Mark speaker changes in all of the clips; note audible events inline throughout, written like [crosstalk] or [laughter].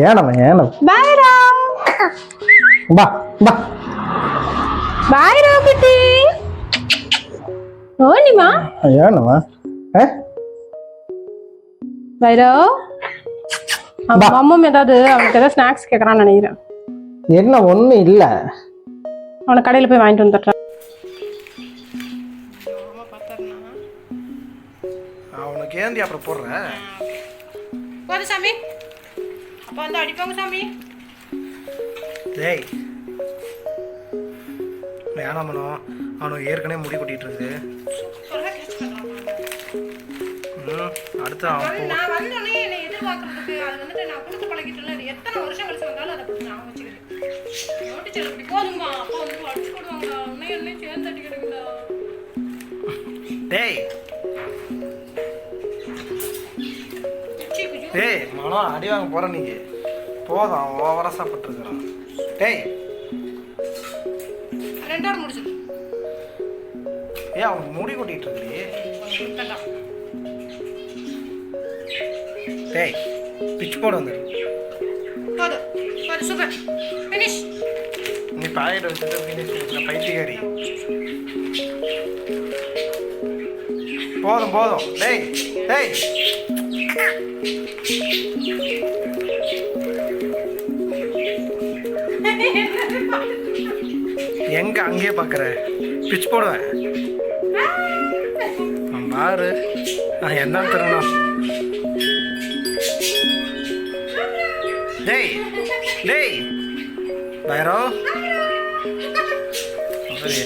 Speaker 1: ஏனம்மா ஏனம்
Speaker 2: பாய் ராம்
Speaker 1: பா பா
Speaker 2: பாய் ராம் குட்டி. ஓனிமா.
Speaker 1: ஏனம்மா ஏ?
Speaker 2: பைரோ. அவன் அம்மா ஏதாவது அவனுக்கு ஏதாவது ஸ்நாக்ஸ் கேட்கறான்னு நினைக்கிறேன்.
Speaker 1: என்ன ஒன்றும் இல்லை.
Speaker 2: அவனை கடையில் போய் வாங்கிட்டு வந்துடுறேன்
Speaker 1: அவனுக்கு ஏந்தி அப்புறம் போடுறேன்.
Speaker 2: போது சாமி. அப்போ வந்து அடிப்பாங்க சாமி
Speaker 1: டேய். வேணாம் மனோ அவனுக்கு ஏற்கனவே முடி கொட்டிட்டு இருக்குது ம், அடுத்து அவன் போ
Speaker 2: நான் வந்தோடனே என்னை எதிர்பார்க்கறதுக்கு அது வந்துட்டு நான் கொடுத்து எத்தனை வருஷம் கழிச்சு வந்தாலும் அதை பற்றி நான் வச்சுக்கிறேன் நோட்டு இப்படி போதுமா? அப்பா வந்து அடிச்சு போடுவாங்க உன்னையும் என்னையும் சேர்ந்து அடிக்கிறீங்களா
Speaker 1: டேய். டேய் மனோ அடி வாங்க போற நீங்க. போதும் ஓவரா டேய்.
Speaker 2: ரெண்டோட முடிச்சு
Speaker 1: ஏன் அவனுக்கு முடி கொட்டிட்டு இருக்குடி டேய் பிச்சு போட வந்துடு
Speaker 2: போதும் போதும் சூப்பர் ஃபினிஷ்
Speaker 1: நீ பாக்கெட் வச்சுட்டு finish பண்ணிக்கலாம், பைத்தியக்காரி. போதும் போதும். டேய் டேய். எங்க அங்கேயே பார்க்குற பிச் போடுவேன். பாரு. நான் என்ன தரணும் டேய் டேய். பைரோ. சரி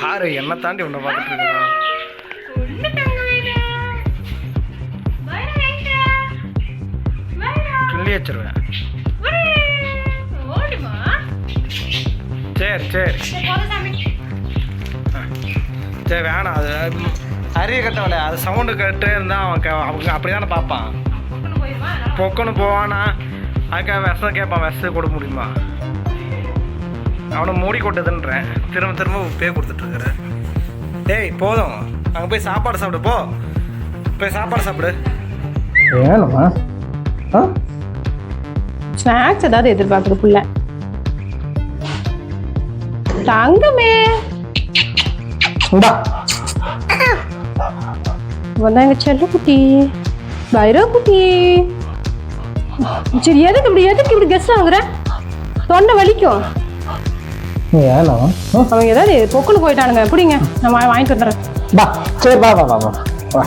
Speaker 1: பாரு என்ன தாண்டி உன்னை பார்த்துட்டு இருக்கான். வச்சிருவேன் சரி சரி. சரி வேணாம். அது அரிய கட்டவில்லை அது சவுண்டு கட்டு இருந்தால் அவன் அவங்க அப்படி தானே பார்ப்பான். பொக்கன்னு போவானா? அதுக்காக விஷம் கேட்பான். விஷம் கொடுக்க முடியுமா? அவனை மூடி கொட்டதுன்றேன். திரும்ப திரும்ப பே கொடுத்துட்ருக்குற. டேய் போதும். அங்கே போய் சாப்பாடு சாப்பிடு போ. போய் சாப்பாடு சாப்பிடு. வேணுமா
Speaker 2: ஸ்நாக்ஸ் ஏதாவது எதிர்பார்க்குது புள்ள தங்கமே வந்தாங்க செல்ல குட்டி. பைரோ குட்டி. சரி எதுக்கு இப்படி எதுக்கு இப்படி கெஸ்ட் வாங்குற? தொண்டை வலிக்கும்.
Speaker 1: வேணாம்
Speaker 2: அவங்க ஏதாவது பொக்குன்னு போயிட்டானுங்க. பிடிங்க நான் வாங்கிட்டு வந்துடுறேன்.
Speaker 1: பா சரி வா வா வா வா. வா. பா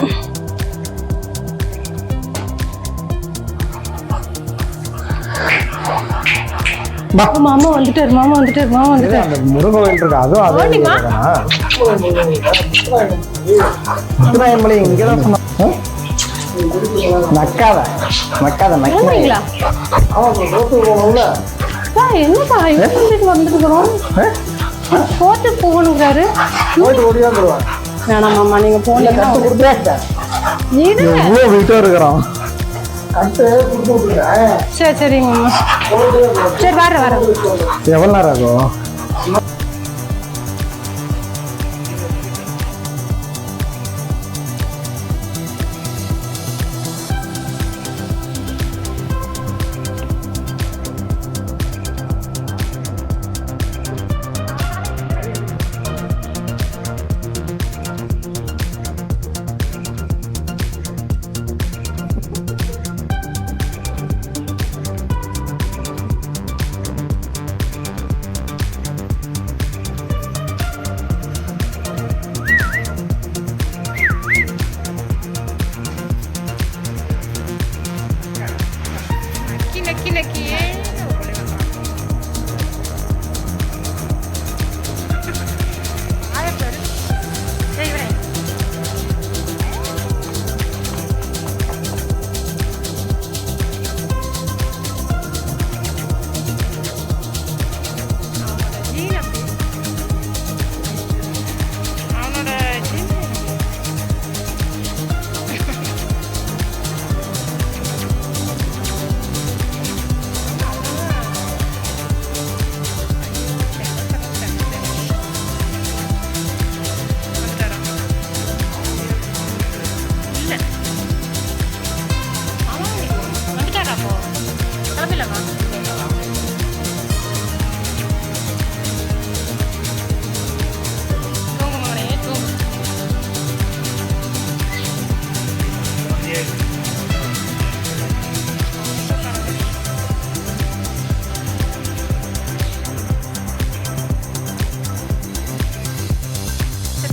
Speaker 2: மாமா வந்துட்டாரு மாமா வந்துட்டாரு மாமா வந்துட்டாரு.
Speaker 1: அந்த முருகன் இருக்கு? அதுவும் அதே. முத்துராயம்பளி இங்கே தான் சொன்னா? நக்காத நக்காத
Speaker 2: பா, என்னப்பா இப்படி வந்துருக்குறோம் போட்டு போகணுங்கிறாரு.
Speaker 1: போயிட்டு ஓடியாந்துருவான்
Speaker 2: வேணாம் மாமா நீங்க போனீங்கன்னா
Speaker 1: கட்டு கொடுத்து விட்டுருக்கேன்
Speaker 2: சரி சரிங்க. சரி வரேன் வரேன்
Speaker 1: எவ்வளோ நேரம் ஆகும்?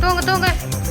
Speaker 2: 动个动个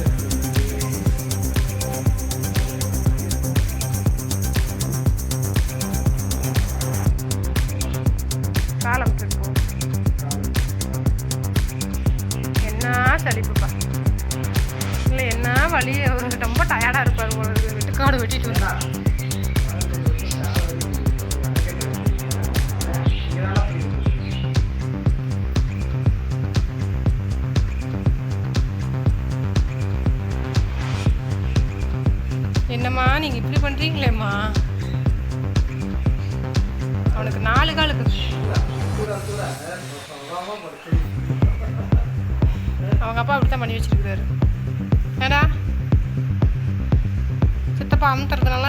Speaker 2: ஆயிடுமா அவனுக்கு நாலு காலுக்கு அவங்க அப்பா அப்படி தான் பண்ணி வச்சிருக்காரு ஏடா? சித்தப்பா அமுத்துறதுனால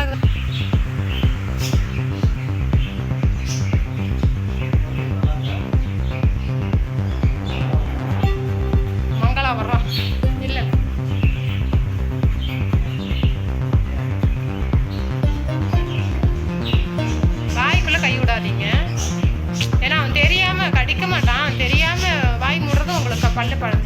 Speaker 2: மங்களா வர்றான் para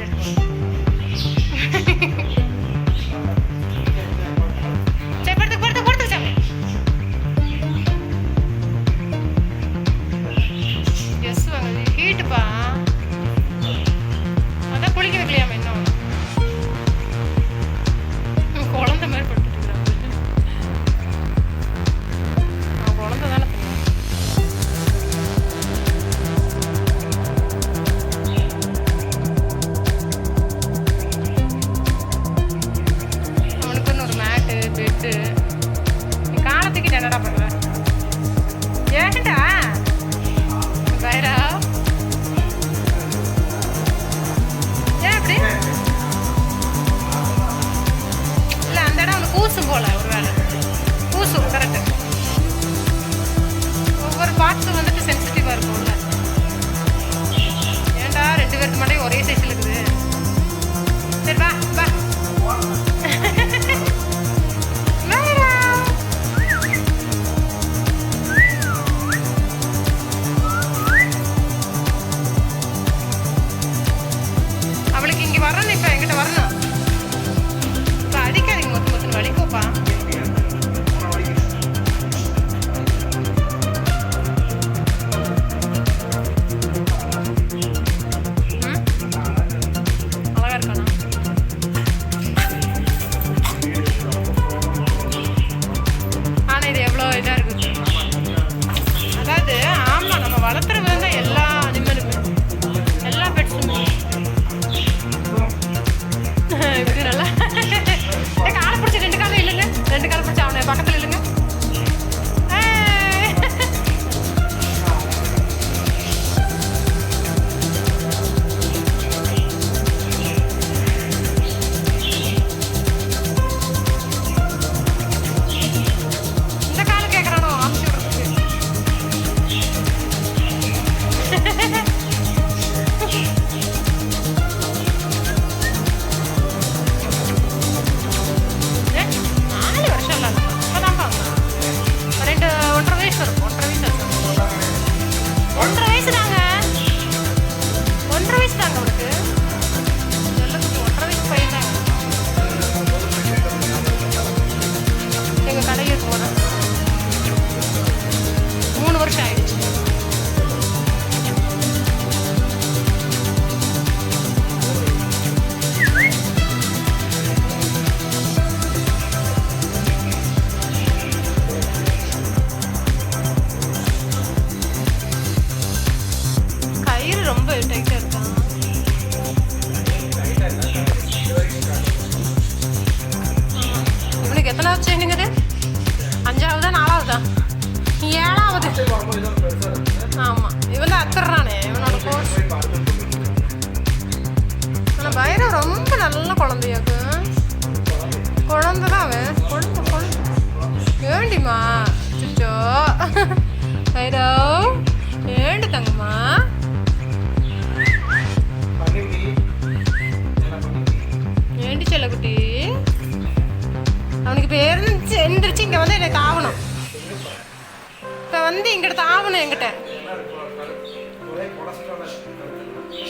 Speaker 2: வந்து இங்கிட்ட ஆகணும் எங்கிட்ட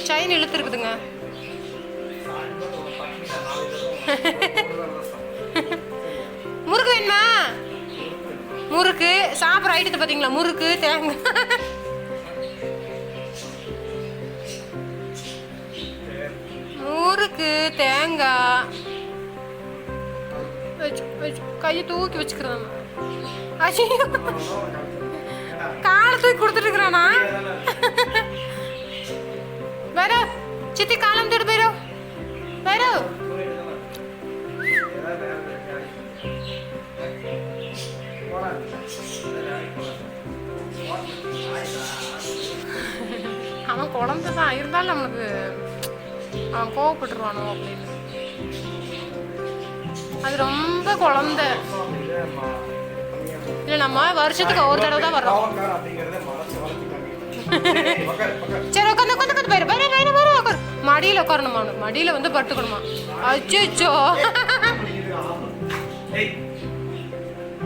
Speaker 2: செயின் இழுத்துருக்குதுங்க. முறுக்கு வேணுமா? முறுக்கு. சாப்பிட்ற ஐட்டத்தை பார்த்தீங்களா முறுக்கு தேங்காய். முறுக்கு தேங்காய். கையை தூக்கி வச்சுக்கிறேன் அஜய் காலத்தை தூக்கி கொடுத்துட்டு இருக்கிறானா சித்தி காலம் தேடு போயிரும் வேற அவன் குழந்தை தான் இருந்தாலும் நம்மளுக்கு அவன் கோவப்பட்டுருவானோ அப்படின்னு. அது ரொம்ப குழந்தை. இல்லை நம்ம வருஷத்துக்கு ஒரு தடவை தான் வர்றோம். சரி உட்காந்து உட்காந்து உட்காந்து போயிரு போயிரு போயிரு போயிரு உட்காரு மடியில் உட்காரணுமா மடியில் வந்து பட்டுக்கணுமா அச்சோ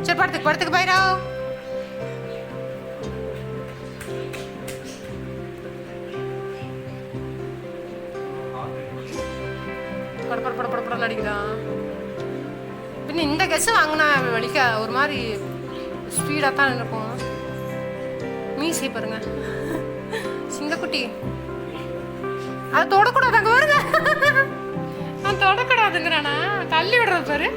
Speaker 2: சரி படத்துக்கு படத்துக்கு போயிரோ பட பட பட பட படம் நடிக்கிறான் பின்ன இந்த கெஸ் வாங்கினா வலிக்க ஒரு மாதிரி ஸ்பீடாக தான் இருக்கும் மீசை பாருங்க. சிங்கக்குட்டி. அது தொடக்கூடாது அங்கே வருங்க நான் தொடக்கூடாதுங்கிறானா? தள்ளி விடுறது பாரு.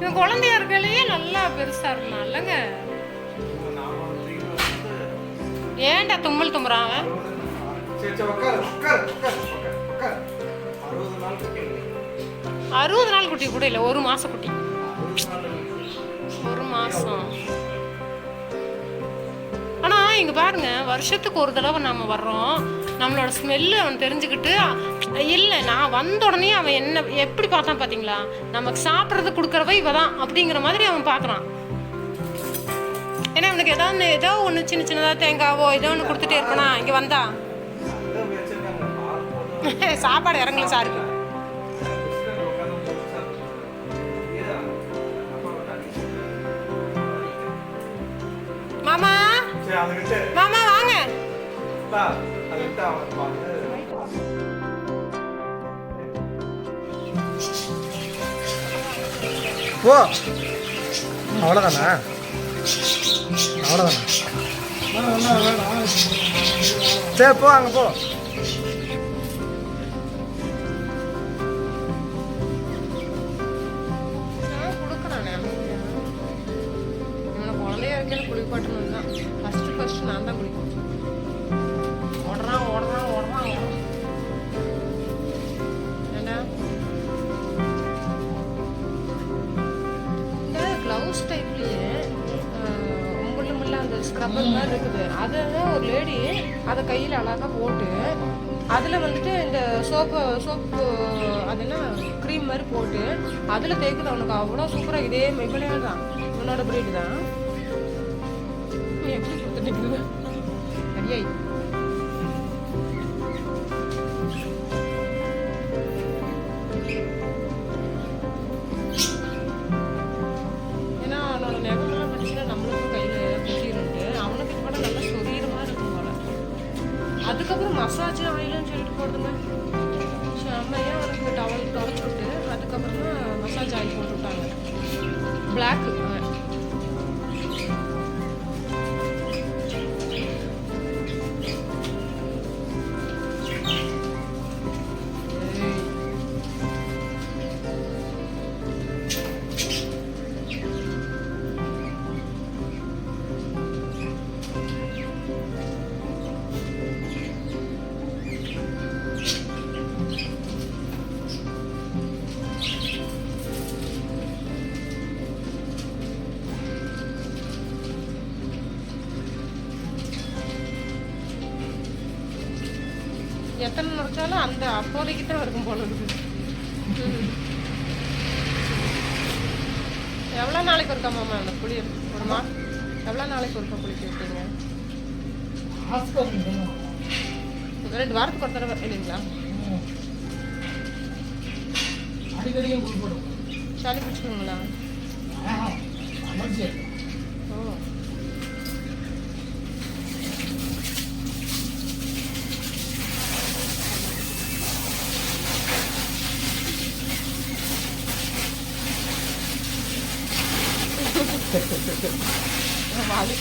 Speaker 2: இவன் குழந்தையா இருக்கலையே நல்லா பெருசா இருந்தான் இல்லைங்க. ஏன்டா தும்மல் தும்புறான் அவன்? அறுபது நாள் குட்டி கூட இல்லை ஒரு மாதம் குட்டி. ஒரு மாசம். ஆனா இங்க பாருங்க வருஷத்துக்கு ஒரு தடவை நம்ம வர்றோம். நம்மளோட ஸ்மெல்லு அவன் தெரிஞ்சுக்கிட்டு இல்லை நான் வந்த உடனே அவன் என்ன எப்படி பார்த்தான் பார்த்தீங்களா நமக்கு சாப்பிட்றது கொடுக்குறவ இவ தான் அப்படிங்கிற மாதிரி அவன் பார்க்குறான். ஏன்னா அவனுக்கு ஏதாவது ஏதோ ஒன்று சின்ன சின்னதாக தேங்காவோ ஏதோ ஒன்று கொடுத்துட்டே இருப்பானா இங்கே வந்தா? [laughs] சாப்பாடு இறங்கல சாருக்கு. மாமா வாங்க.
Speaker 1: போ. அவ்வளோதானா அவ்வளோதானா சரி போ அங்கே போ.
Speaker 2: இருக்கையில குளிப்பாட்டணும் தான். ஃபர்ஸ்ட் ஃபர்ஸ்ட் நான் தான் குளிப்பேன் ஓடுறான் ஓடுறான் ஓடுறான் ஏண்டா? இந்த க்ளவுஸ் டைப்லேயே முள்ளு முள்ள அந்த ஸ்க்ரப்பர் மாதிரி இருக்குது. அதை ஒரு லேடி அதை கையில் அழகாக போட்டு அதில் வந்துட்டு இந்த சோப்பு சோப்பு அது என்ன க்ரீம் மாதிரி போட்டு அதில் தேய்க்குது அவனுக்கு அவ்வளோ சூப்பராக இதே இவனே தான். இவனோட பிரீடு தான். எப்படி கொடுத்துட்டு அடியாய் ஏன்னா நினைச்சாலும் அந்த அப்போதைக்கு தான் இருக்கும் போல இருக்குது. எவ்வளோ நாளைக்கு ஒருக்கா மாமா அந்த புளி ஒரு மா எவ்வளோ நாளைக்கு ஒருக்கா குளிக்க வைப்பீங்க? ரெண்டு வாரத்துக்கு ஒரு தடவை இல்லைங்களா?
Speaker 3: அடிக்கடியும்
Speaker 2: சளி பிடிச்சிக்கோங்களா [laughs]
Speaker 3: मालिक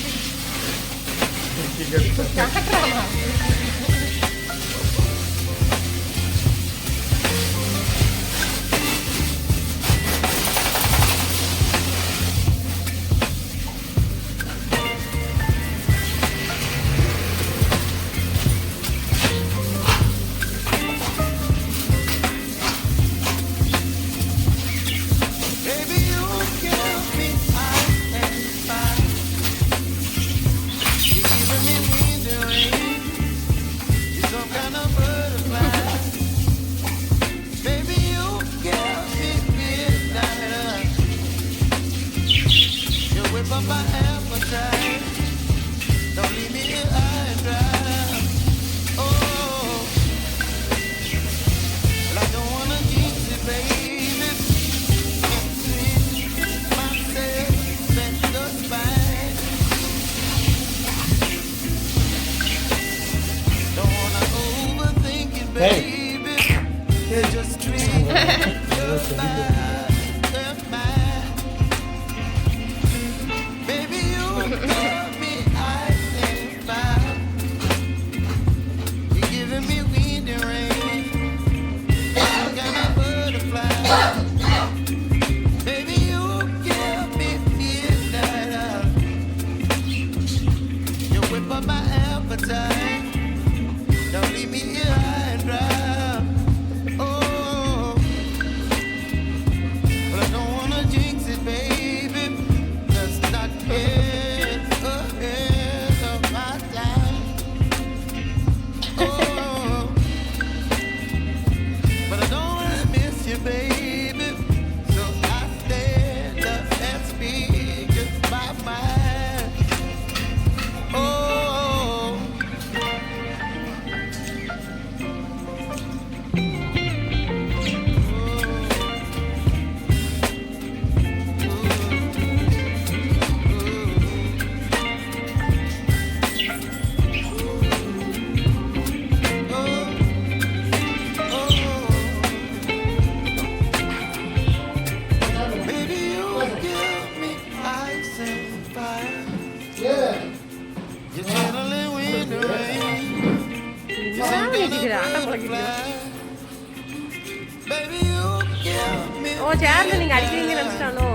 Speaker 2: ஓ சேர்ல நீங்க அடிக்கிறீங்க நினைச்சிட்டானோ?